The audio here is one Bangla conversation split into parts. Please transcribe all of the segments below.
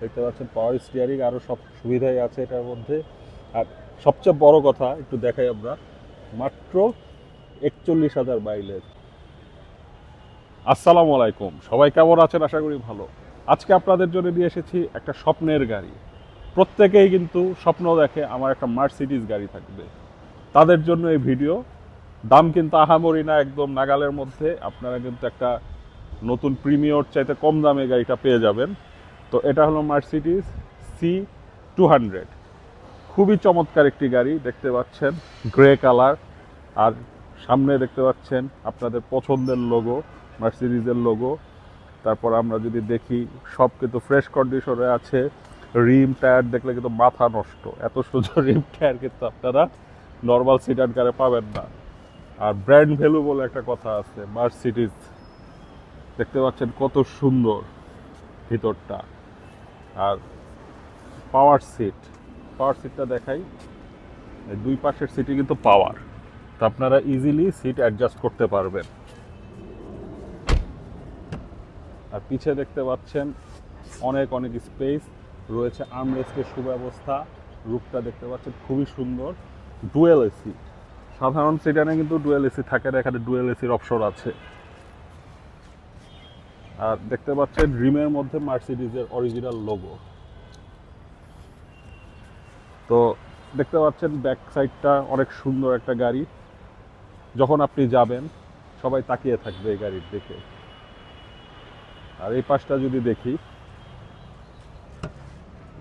দেখতে পাচ্ছেন পাওয়ার স্টিয়ারিং আরও সব সুবিধাই আছে এটার মধ্যে। আর সবচেয়ে বড় কথা একটু দেখাই আমরা, মাত্র একচল্লিশ হাজার মাইলেজ আসসালামু আলাইকুম, সবাই কেমন আছেন? আশা করি ভালো। আজকে আপনাদের জন্য নিয়ে এসেছি একটা স্বপ্নের গাড়ি। প্রত্যেকেই কিন্তু স্বপ্ন দেখে আমার একটা মার্সিডিজ গাড়ি থাকবে। তাদের জন্য এই ভিডিও দাম কিন্তু আহামরি না, একদম নাগালের মধ্যে। আপনারা কিন্তু একটা নতুন প্রিমিয়র চাইতে কম দামে গাড়িটা পেয়ে যাবেন। তো এটা হলো মার্সিডিজ সি টু হান্ড্রেড খুবই চমৎকার একটি গাড়ি, দেখতে পাচ্ছেন গ্রে কালার আর সামনে দেখতে পাচ্ছেন আপনাদের পছন্দের লোগো মার্সিডিজের লোগো তারপর আমরা যদি দেখি সব কিন্তু ফ্রেশ কন্ডিশনে আছে। রিম টায়ার দেখলে কিন্তু মাথা নষ্ট। এত সুন্দর রিম টায়ার কিন্তু আপনারা নর্মাল সিডার কারে পাবেন না। আর ব্র্যান্ড ভ্যালু বলে একটা কথা আছে মার্সিডিজ দেখতে পাচ্ছেন কত সুন্দর ভিতরটা। আর পাওয়ার সিট পাওয়ার সিটটা দেখাই। দুই পাশের সিটই কিন্তু পাওয়ার তো আপনারা ইজিলি সিট অ্যাডজাস্ট করতে পারবেন। আর পিছে দেখতে পাচ্ছেন অনেক অনেক স্পেস রয়েছে আর্মরেস্টের সুব্যবস্থা। রূপটা দেখতে পাচ্ছেন খুবই সুন্দর। ডুয়েল এসি সাধারণ সিটানে কিন্তু ডুয়েল এসি থাকে না, এখানে ডুয়েল এসির অপশন আছে। আর দেখতে পাচ্ছেন রিমের মধ্যে মার্সিডিজের অরিজিনাল লোগো তো দেখতে পাচ্ছেন ব্যাক সাইডটা অনেক সুন্দর একটা গাড়ি। যখন আপনি যাবেন, সবাই তাকিয়ে থাকবে এই গাড়ির দিকে। আর এই পাশটা যদি দেখি,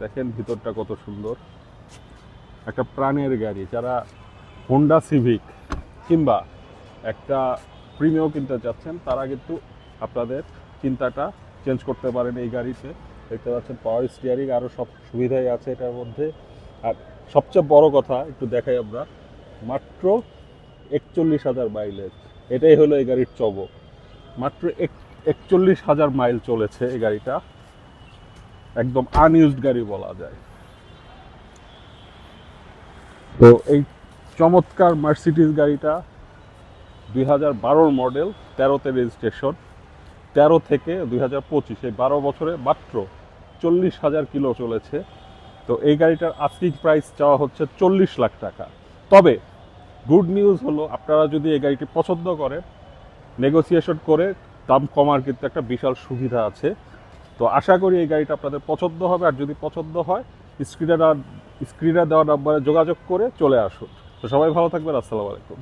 দেখেন ভিতরটা কত সুন্দর। একটা প্রাণের গাড়ি, যারা হোন্ডা সিভিক কিংবা একটা প্রিমিও কিনতে চাচ্ছেন, তারা কিন্তু আপনাদের চিন্তাটা চেঞ্জ করতে পারেন এই গাড়িতে। দেখতে পাচ্ছেন পাওয়ার স্টিয়ারিং আরও সব সুবিধাই আছে এটার মধ্যে। আর সবচেয়ে বড় কথা, একটু দেখাই আমরা, মাত্র একচল্লিশ হাজার মাইলেজ এটাই হলো এই গাড়ির চবক মাত্র এক একচল্লিশ হাজার মাইল চলেছে এই গাড়িটা। একদম আনইউজড গাড়ি বলা যায়। তো এই চমৎকার মার্সিডিজ গাড়িটা দুই হাজার বারোর মডেল তেরোতে রেজিস্ট্রেশন তেরো থেকে দুই হাজার পঁচিশ, এই বারো বছরে মাত্র চল্লিশ হাজার কিলো চলেছে। তো এই গাড়িটার আস্কিং প্রাইস চাওয়া হচ্ছে চল্লিশ লাখ টাকা। তবে গুড নিউজ হলো, আপনারা যদি এই গাড়িটি পছন্দ করেন নেগোসিয়েশন করে দাম কমার কিন্তু একটা বিশাল সুবিধা আছে। তো আশা করি এই গাড়িটা আপনাদের পছন্দ হবে, আর যদি পছন্দ হয় স্ক্রিনে স্ক্রিনে দেওয়া নাম্বারে যোগাযোগ করে চলে আসুন। তো সবাই ভালো থাকবেন, আসসালামু আলাইকুম।